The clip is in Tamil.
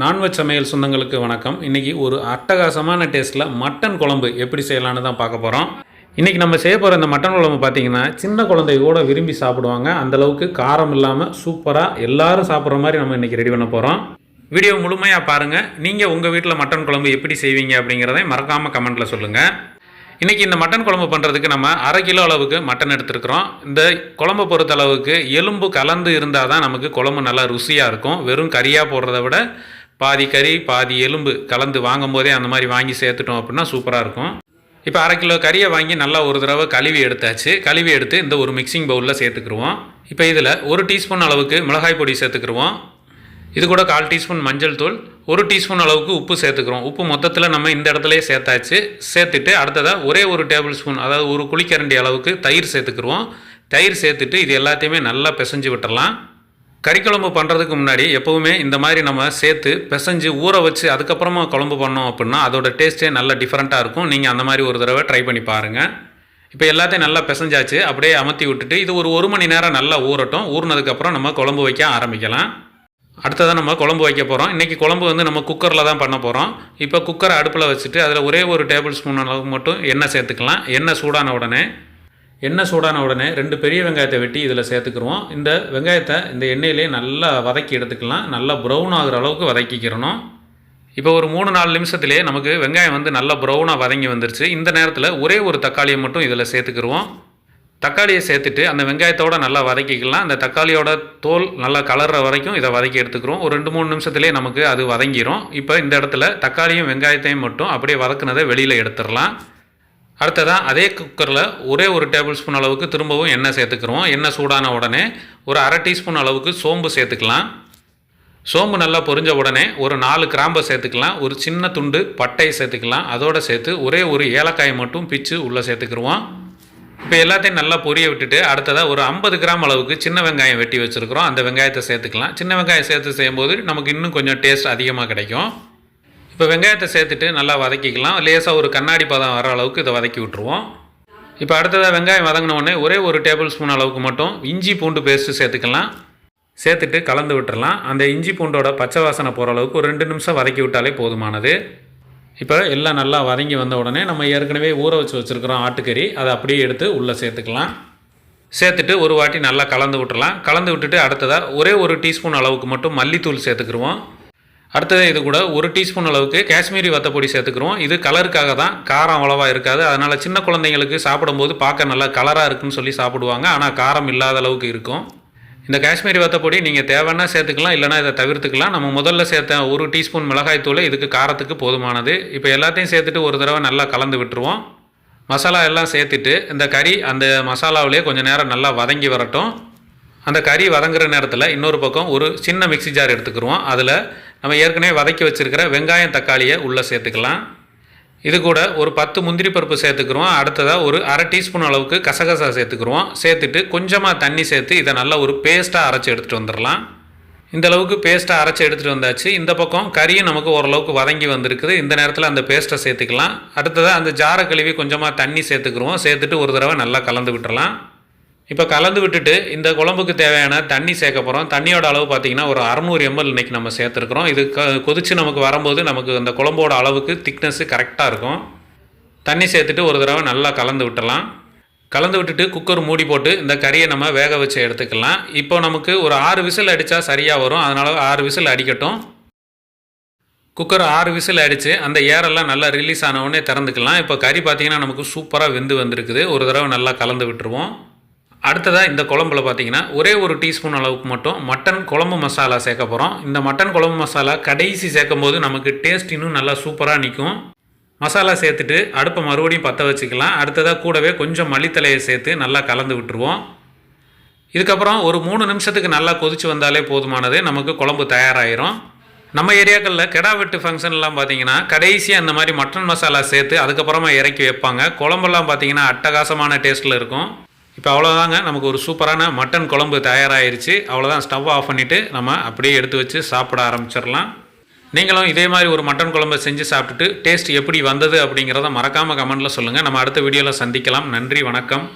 நான்வெஜ் சமையல் சொந்தங்களுக்கு வணக்கம். இன்றைக்கி ஒரு அட்டகாசமான டேஸ்ட்டில் மட்டன் குழம்பு எப்படி செய்யலான்னு தான் பார்க்க போகிறோம் இன்றைக்கி நம்ம செய்ய போகிற இந்த மட்டன் குழம்பு பார்த்தீங்கன்னா சின்ன குழந்தை கூட விரும்பி சாப்பிடுவாங்க. அந்தளவுக்கு காரம் இல்லாமல் சூப்பராக எல்லாரும் சாப்பிட்ற மாதிரி நம்ம இன்றைக்கி ரெடி பண்ண போகிறோம் வீடியோ முழுமையாக பாருங்கள் நீங்கள் உங்கள் வீட்டில் மட்டன் குழம்பு எப்படி செய்வீங்க அப்படிங்கிறத மறக்காமல் கமெண்ட்டில் சொல்லுங்கள் இன்றைக்கி இந்த மட்டன் குழம்பு பண்ணுறதுக்கு நம்ம அரை கிலோ அளவுக்கு மட்டன் எடுத்துருக்குறோம். இந்த குழம்பு பொறுத்த அளவுக்கு எலும்பு கலந்து இருந்தால் தான் நமக்கு குழம்பு நல்லா ருசியாக இருக்கும். வெறும் கறியாக போடுறத விட பாதி கறி பாதி எலும்பு கலந்து வாங்கும் போதே அந்த மாதிரி வாங்கி சேர்த்துட்டோம் அப்படின்னா சூப்பராக இருக்கும். இப்போ அரை கிலோ கறியை வாங்கி நல்லா ஒரு தடவை கழுவி எடுத்தாச்சு. கழுவி எடுத்து இந்த ஒரு மிக்சிங் பவுலில் சேர்த்துக்குருவோம். இப்போ இதில் ஒரு டீஸ்பூன் அளவுக்கு மிளகாய் பொடி சேர்த்துக்குருவோம். இது கூட கால் டீஸ்பூன் மஞ்சள் தூள் ஒரு டீஸ்பூன் அளவுக்கு உப்பு சேர்த்துக்கிறோம் உப்பு மொத்தத்தில் நம்ம இந்த இடத்துலையே சேர்த்தாச்சு. சேர்த்துட்டு அடுத்ததாக ஒரே ஒரு டேபிள் ஸ்பூன் அதாவது ஒரு குளிக்கரண்டி அளவுக்கு தயிர் சேர்த்துக்குருவோம். தயிர் சேர்த்துட்டு இது எல்லாத்தையுமே நல்லா பிசைஞ்சு விட்டுறலாம். கறிக்குழம்பு பண்ணுறதுக்கு முன்னாடி எப்போவுமே இந்த மாதிரி நம்ம சேர்த்து பிசைஞ்சு ஊற வச்சு அதுக்கப்புறமா குழம்பு பண்ணோம் அப்படின்னா அதோட டேஸ்ட்டே நல்லா டிஃப்ரெண்ட்டாக இருக்கும். நீங்கள் அந்த மாதிரி ஒரு தடவை ட்ரை பண்ணி பாருங்கள் இப்போ எல்லாத்தையும் நல்லா பிசைஞ்சாச்சு. அப்படியே அமர்த்தி விட்டுட்டு இது ஒரு ஒரு மணி நேரம் நல்லா ஊறட்டும். ஊறினதுக்கப்புறம் நம்ம குழம்பு வைக்க ஆரம்பிக்கலாம். அடுத்ததாக நம்ம குழம்பு வைக்க போகிறோம் இன்றைக்கி குழம்பு வந்து நம்ம குக்கரில் தான் பண்ண போகிறோம் இப்போ குக்கரை அடுப்பில் வச்சுட்டு அதில் ஒரே ஒரு டேபிள் ஸ்பூன் அளவுக்கு மட்டும் எண்ணெய் சேர்த்துக்கலாம். எண்ணெய் சூடான உடனே எண்ணெய் சூடான உடனே ரெண்டு பெரிய வெங்காயத்தை வெட்டி இதில் சேர்த்துக்குருவோம். இந்த வெங்காயத்தை இந்த எண்ணெயிலே நல்லா வதக்கி எடுத்துக்கலாம். நல்லா ப்ரௌன் ஆகிற அளவுக்கு வதக்கிக்கிறணும். இப்போ ஒரு மூணு நாலு நிமிஷத்துலேயே நமக்கு வெங்காயம் வந்து நல்லா ப்ரௌனாக வதங்கி வந்துருச்சு. இந்த நேரத்தில் ஒரே ஒரு தக்காளியை மட்டும் இதில் சேர்த்துக்குருவோம். தக்காளியை சேர்த்துட்டு அந்த வெங்காயத்தோடு நல்லா வதக்கிக்கலாம். அந்த தக்காளியோட தோல் நல்லா கலர்ற வரைக்கும் இதை வதக்கி எடுத்துக்கிறோம் ஒரு ரெண்டு மூணு நிமிஷத்துலேயே நமக்கு அது வதங்கிரும். இப்போ இந்த இடத்துல தக்காளியும் வெங்காயத்தையும் மட்டும் அப்படியே வதக்குனதை வெளியில் எடுத்துடலாம். அடுத்ததாக அதே குக்கரில் ஒரே ஒரு டேபிள் ஸ்பூன் அளவுக்கு திரும்பவும் எண்ணெய் சேர்த்துக்கிறோம் எண்ணெய் சூடான உடனே ஒரு அரை டீஸ்பூன் அளவுக்கு சோம்பு சேர்த்துக்கலாம். சோம்பு நல்லா பொரிஞ்ச உடனே ஒரு நாலு கிராம்பை சேர்த்துக்கலாம். ஒரு சின்ன துண்டு பட்டையை சேர்த்துக்கலாம். அதோடு சேர்த்து ஒரே ஒரு ஏலக்காயை மட்டும் பிச்சு உள்ளே சேர்த்துக்கிருவோம். இப்போ எல்லாத்தையும் நல்லா பொரிய விட்டுட்டு அடுத்ததாக ஒரு ஐம்பது கிராம் அளவுக்கு சின்ன வெங்காயம் வெட்டி வச்சுருக்கிறோம். அந்த வெங்காயத்தை சேர்த்துக்கலாம். சின்ன வெங்காயம் சேர்த்து செய்யும்போது நமக்கு இன்னும் கொஞ்சம் டேஸ்ட் அதிகமாக கிடைக்கும். இப்போ வெங்காயத்தை சேர்த்துட்டு நல்லா வதக்கிக்கலாம். லேசாக ஒரு கண்ணாடி பதம் வர அளவுக்கு இதை வதக்கி விட்ருவோம் இப்போ அடுத்ததாக வெங்காயம் வதங்கினோடனே ஒரே ஒரு டேபிள் ஸ்பூன் அளவுக்கு மட்டும் இஞ்சி பூண்டு பேஸ்ட்டு சேர்த்துக்கலாம். சேர்த்துட்டு கலந்து விட்டுறலாம். அந்த இஞ்சி பூண்டோட பச்சை வாசனை போகிற அளவுக்கு ஒரு ரெண்டு நிமிஷம் வதக்கி விட்டாலே போதுமானது. இப்போ எல்லாம் நல்லா வதங்கி வந்த உடனே நம்ம ஏற்கனவே ஊற வச்சு வச்சுருக்கிறோம் ஆட்டுக்கறி அதை அப்படியே எடுத்து உள்ளே சேர்த்துக்கலாம். சேர்த்துட்டு ஒரு வாட்டி நல்லா கலந்து விட்டுறலாம். கலந்து விட்டுட்டு அடுத்ததாக ஒரே ஒரு டீஸ்பூன் அளவுக்கு மட்டும் மல்லித்தூள் சேர்த்துக்குருவோம். அடுத்தது இது கூட ஒரு டீஸ்பூன் அளவுக்கு காஷ்மீரி வத்தப்பொடி சேர்த்துக்கிறோம். இது கலருக்காக தான். காரம் அவ்வளோவா இருக்காது. அதனால் சின்ன குழந்தைங்களுக்கு சாப்பிடும்போது பார்க்க நல்லா கலராக இருக்குன்னு சொல்லி சாப்பிடுவாங்க. ஆனால் காரம் இல்லாத அளவுக்கு இருக்கும். இந்த காஷ்மீரி வத்தப்பொடி நீங்கள் தேவைன்னா சேர்த்துக்கலாம் இல்லைனா இதை தவிர்த்துக்கலாம். நம்ம முதல்ல சேர்த்த ஒரு டீஸ்பூன் மிளகாய் தூள் இதுக்கு காரத்துக்கு போதுமானது. இப்போ எல்லாத்தையும் சேர்த்துட்டு ஒரு தடவை நல்லா கலந்து விட்டுருவோம். மசாலா எல்லாம் சேர்த்துட்டு இந்த கறி அந்த மசாலாவிலே கொஞ்சம் நேரம் நல்லா வதங்கி வரட்டும். அந்த கறி வதங்குற நேரத்தில் இன்னொரு பக்கம் ஒரு சின்ன மிக்ஸி ஜார் எடுத்துக்கிருவோம். அதில் நம்ம ஏற்கனவே வதக்கி வச்சுருக்கிற வெங்காயம் தக்காளியை உள்ளே சேர்த்துக்கலாம். இது கூட ஒரு பத்து முந்திரி பருப்பு சேர்த்துக்குருவோம். அடுத்ததாக ஒரு அரை டீஸ்பூன் அளவுக்கு கசகசா சேர்த்துக்குருவோம். சேர்த்துட்டு கொஞ்சமாக தண்ணி சேர்த்து இதை நல்லா ஒரு பேஸ்ட்டாக அரைச்சி எடுத்துகிட்டு வந்துடலாம். இந்த அளவுக்கு பேஸ்ட்டாக அரைச்சி எடுத்துகிட்டு வந்தாச்சு. இந்த பக்கம் கறியும் நமக்கு ஓரளவுக்கு வதங்கி வந்திருக்குது. இந்த நேரத்தில் அந்த பேஸ்ட்டை சேர்த்துக்கலாம். அடுத்ததாக அந்த ஜாரை கழுவி கொஞ்சமாக தண்ணி சேர்த்துக்குருவோம். சேர்த்துட்டு ஒரு தடவை நல்லா கலந்து விட்டுறலாம். இப்போ கலந்து விட்டுட்டு இந்த குழம்புக்கு தேவையான தண்ணி சேர்க்க போகிறோம் தண்ணியோட அளவு பார்த்திங்கன்னா ஒரு அறநூறு எம்எல் இன்றைக்கி நம்ம சேர்த்துருக்குறோம். இது க கொதித்து நமக்கு வரும்போது நமக்கு அந்த குழம்போட அளவுக்கு திக்னஸ்ஸு கரெக்டாக இருக்கும். தண்ணி சேர்த்துட்டு ஒரு தடவை நல்லா கலந்து விட்டுறலாம் கலந்து விட்டுட்டு குக்கர் மூடி போட்டு இந்த கறியை நம்ம வேக வச்சு எடுத்துக்கலாம். இப்போ நமக்கு ஒரு ஆறு விசில் அடித்தா சரியாக வரும். அதனால் ஆறு விசில் அடிக்கட்டும். குக்கர் ஆறு விசில் அடித்து அந்த ஏரெல்லாம் நல்லா ரிலீஸ் ஆனவுடனே திறந்துக்கலாம். இப்போ கறி பார்த்திங்கன்னா நமக்கு சூப்பராக வெந்து வந்திருக்குது. ஒரு தடவை நல்லா கலந்து விட்டுருவோம். அடுத்ததாக இந்த குழம்புல பார்த்தீங்கன்னா ஒரே ஒரு டீஸ்பூன் அளவுக்கு மட்டும் மட்டன் குழம்பு மசாலா சேர்க்க போகிறோம் இந்த மட்டன் குழம்பு மசாலா கடைசி சேர்க்கும் போது நமக்கு டேஸ்ட் இன்னும் நல்லா சூப்பராக நிற்கும் மசாலா சேர்த்துட்டு அடுப்பை மறுபடியும் பற்ற வச்சுக்கலாம். அடுத்ததாக கூடவே கொஞ்சம் மல்லித்தலையை சேர்த்து நல்லா கலந்து விட்டுருவோம். இதுக்கப்புறம் ஒரு மூணு நிமிஷத்துக்கு நல்லா கொதிச்சு வந்தாலே போதுமானது. நமக்கு குழம்பு தயாராகிரும் நம்ம ஏரியாக்களில் கெடா வெட்டு ஃபங்க்ஷன்லாம் பார்த்தீங்கன்னா கடைசியாக அந்த மாதிரி மட்டன் மசாலா சேர்த்து அதுக்கப்புறமா இறக்கி வைப்பாங்க. குழம்பெல்லாம் பார்த்தீங்கன்னா அட்டகாசமான டேஸ்ட்டில் இருக்கும். இப்போ அவ்வளோதாங்க நமக்கு ஒரு சூப்பரான மட்டன் குழம்பு தயாராகிருச்சு அவ்வளோதான் ஸ்டவ் ஆஃப் பண்ணிவிட்டு நம்ம அப்படியே எடுத்து வச்சு சாப்பிட ஆரம்பிச்சிடலாம். நீங்களும் இதே மாதிரி ஒரு மட்டன் குழம்பை செஞ்சு சாப்பிட்டுட்டு டேஸ்ட் எப்படி வந்தது அப்படிங்கிறத மறக்காமல் கமெண்ட்டில் சொல்லுங்கள் நம்ம அடுத்த வீடியோவில் சந்திக்கலாம். நன்றி வணக்கம்.